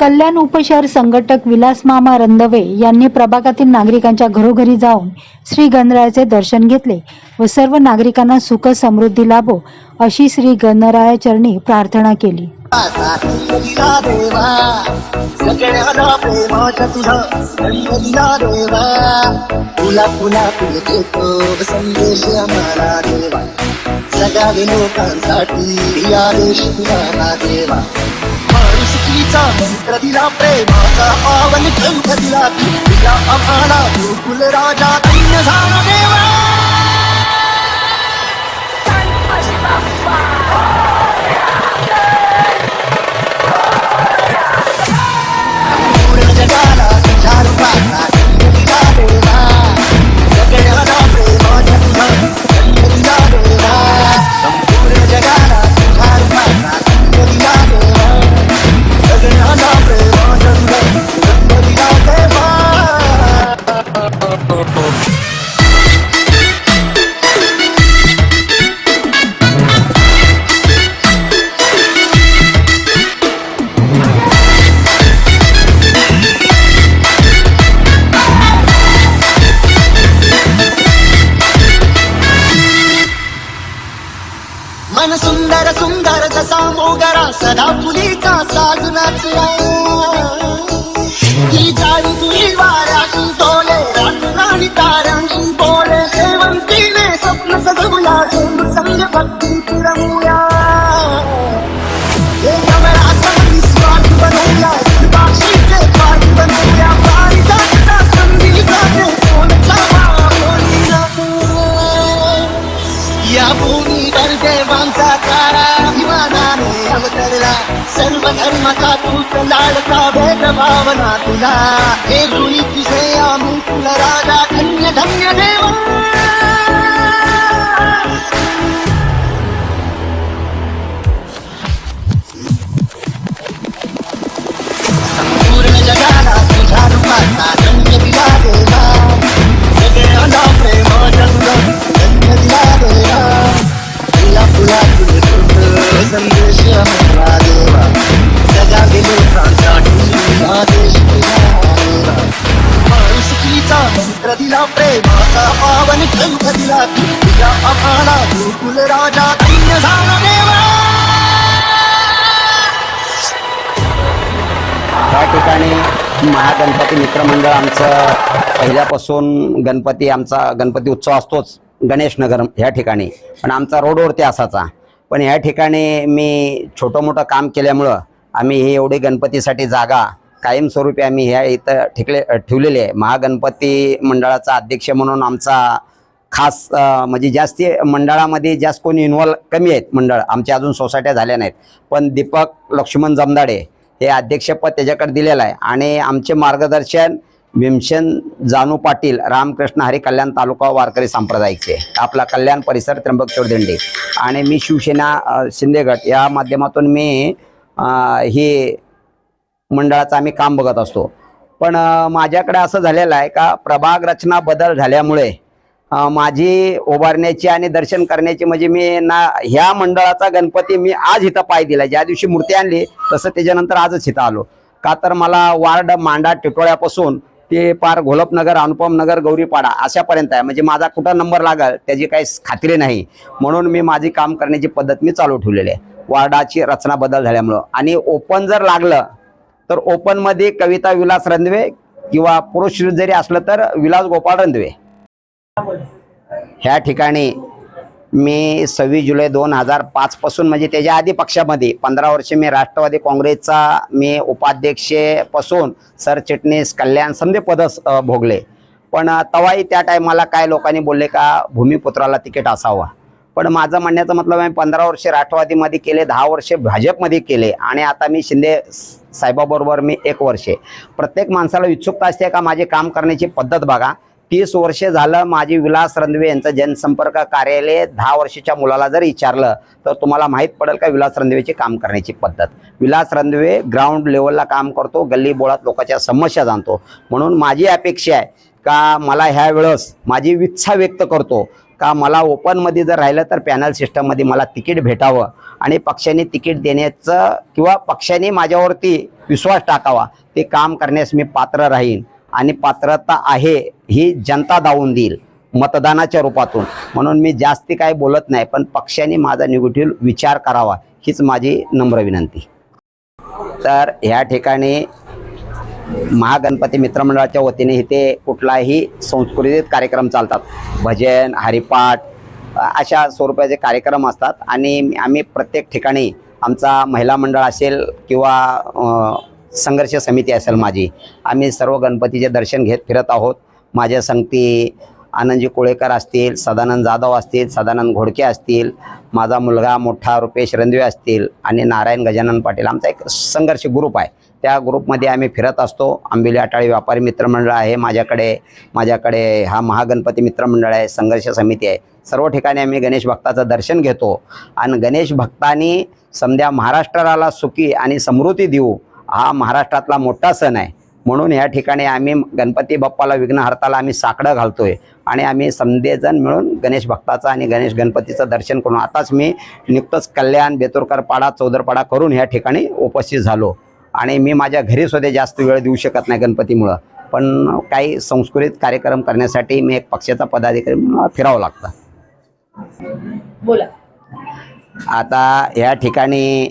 कल्याण उपशहर संघटक विलास मामा रंदवे यांनी प्रभागातील नागरिकांच्या घरोघरी जाऊन श्री गणरायाचे दर्शन घेतले व सर्व नागरिकांना सुख समृद्धी लाभो अशी श्री गणरायाचरणी प्रार्थना केली. देवा सगळ्याला सुखीचा मंत्र दिला प्रेमाचा पावन ग्रंथ दिला तू दिला आम्हाला गोकुल राजा धन्य झाला देवा. सुंदर जसा मोगरा सदा फुलीचा साज नाचला विमानाने अवतरला सर्व धर्माचा तूच लाडका भेदभावना तुला हे गुणी तुझे आम्ही तुला राजा धन्य धन्य देवा असा पावन ग्रंथ दिला तुझ्या अभाला गोकुल राजा धन्य झाला देवा या ठिकाणी महागणपती मित्रमंडळ आमचं पहिल्यापासून गणपती आमचा गणपती उत्सव असतोच गणेशनगर ह्या ठिकाणी. पण आमचा रोडवरती असायचा. पण ह्या ठिकाणी मी छोटं मोठं काम केल्यामुळं आम्ही ही एवढी गणपतीसाठी जागा कायमस्वरूपी आम्ही ह्या इथं ठिकले ठेवलेले आहे. महागणपती मंडळाचा अध्यक्ष म्हणून आमचा खास म्हणजे जास्ती मंडळामध्ये जास्त कोणी इन्व्हॉल्व कमी आहेत मंडळ. आमच्या अजून सोसायट्या झाल्या नाहीत. पण दीपक लक्ष्मण जमदाडे हे अध्यक्षपद त्याच्याकडे दिलेलं आहे. आणि आमचे मार्गदर्शन भीमसेन जानू पाटील रामकृष्ण हरी कल्याण तालुका वारकरी सांप्रदायिकचे आपला कल्याण परिसर त्र्यंबकेश्वर दिंडी. आणि मी शिवसेना शिंदेगड या माध्यमातून मी ही मंडळाचं आम्ही काम बघत असतो. पण माझ्याकडे असं झालेलं आहे का प्रभाग रचना बदल झाल्यामुळे माझी उभारण्याची आणि दर्शन करण्याची म्हणजे मी ना ह्या मंडळाचा गणपती मी आज इथं पाय दिला. ज्या दिवशी मूर्ती आणली तसं त्याच्यानंतर आजच इथं आलो. का तर मला वार्ड मांडा टिटोळ्यापासून ते पार घोलपनगर अनुपम नगर गौरीपाडा अशापर्यंत आहे. म्हणजे माझा कुठं नंबर लागल त्याची काही खात्री नाही. म्हणून मी माझी काम करण्याची पद्धत मी चालू ठेवलेली आहे. वार्डाची रचना बदल झाल्यामुळं. आणि ओपन जर लागलं तर ओपनमध्ये कविता विलास रंधवे किंवा पुरुष जरी असलं तर विलास गोपाळ रंधवे. ह्या ठिकाणी मी सव्वीस जुलै दोन हजार पाचपासून म्हणजे त्याच्या आधी पक्षामध्ये पंधरा वर्ष मी राष्ट्रवादी काँग्रेसचा मी उपाध्यक्षपासून सरचिटणीस कल्याण समजे पदस भोगले. पण तवाही त्या टायमाला काय लोकांनी बोलले का भूमिपुत्राला तिकीट असावा. पण माझं म्हणण्याचं मतलब मी पंधरा वर्षे राष्ट्रवादीमध्ये केले दहा वर्षे भाजपमध्ये केले आणि आता मी शिंदे साहेबाबरोबर मी एक वर्षे. प्रत्येक माणसाला उत्सुकता असते का माझे काम करण्याची पद्धत बघा. तीस वर्षे झालं माझी विलास रंधवे यांचं जनसंपर्क कार्यालय दहा वर्षाच्या मुलाला जर विचारलं तर तुम्हाला माहीत पडेल का विलास रंधवेची काम करण्याची पद्धत. विलास रंधवे ग्राउंड लेवलला काम करतो गल्ली बोळात लोकांच्या समस्या जाणतो. म्हणून माझी अपेक्षा आहे का मला ह्या वेळेस माझी इच्छा व्यक्त करतो. का मला ओपनमध्ये जर राहिलं तर पॅनल सिस्टममध्ये मला तिकीट भेटावं. आणि पक्षाने तिकीट देण्याचं किंवा पक्षाने माझ्यावरती विश्वास टाकावा ते काम करण्यास मी पात्र राहीन. आणि पात्रता आहे ही जनता दावून देईल मतदानाच्या रूपातून. म्हणून मी जास्ती काय बोलत नाही पण पक्षाने माझा निगेटिव्ह विचार करावा हीच माझी नम्र विनंती. तर ह्या ठिकाणी महागणपती मित्रमंडळाच्या वतीने इथे कुठलाही संस्कृतीत कार्यक्रम चालतात. भजन हरिपाठ अशा स्वरूपाचे कार्यक्रम असतात आणि आम्ही प्रत्येक ठिकाणी आमचा महिला मंडळ असेल किंवा संघर्ष समिती असेल माझी आम्ही सर्व गणपतीचे दर्शन घेत फिरत आहोत. माझ्या संगती आनंदजी कोळेकर असतील सदानंद जाधव असतील सदानंद घोडके असतील माझा मुलगा मोठा रुपेश रंधवे असतील आणि नारायण गजानन पाटील. आमचा एक संघर्ष ग्रुप आहे. त्या ग्रुपमध्ये आम्ही फिरत असतो. आंबिली अटाळी व्यापारी मित्रमंडळ आहे माझ्याकडे. माझ्याकडे हा महागणपती मित्रमंडळ आहे संघर्ष समिती आहे. सर्व ठिकाणी आम्ही गणेश भक्ताचं दर्शन घेतो. आणि गणेश भक्तांनी समध्या महाराष्ट्राला सुखी आणि समृद्धी देऊ हा महाराष्ट्रातला मोठा सण आहे. म्हणून या ठिकाणी आम्ही गणपती बाप्पाला विघ्नहर्ताला आम्ही साकडं घालतोय. आणि आम्ही समधेजण मिळून गणेश भक्ताचं आणि गणेश गणपतीचं दर्शन करून आताच मी नुकतंच कल्याण बेतुरकर पाडा चौदरपाडा करून या ठिकाणी उपस्थित झालो. आणि मी माझ्या घरी सुद्धा जास्त वेळ देऊ शकत नाही गणपतीमुळं. पण काही संस्कृत कार्यक्रम करण्यासाठी मी एक पक्षाचा पदाधिकारी म्हणून फिरावं लागतं. बोला. आता या ठिकाणी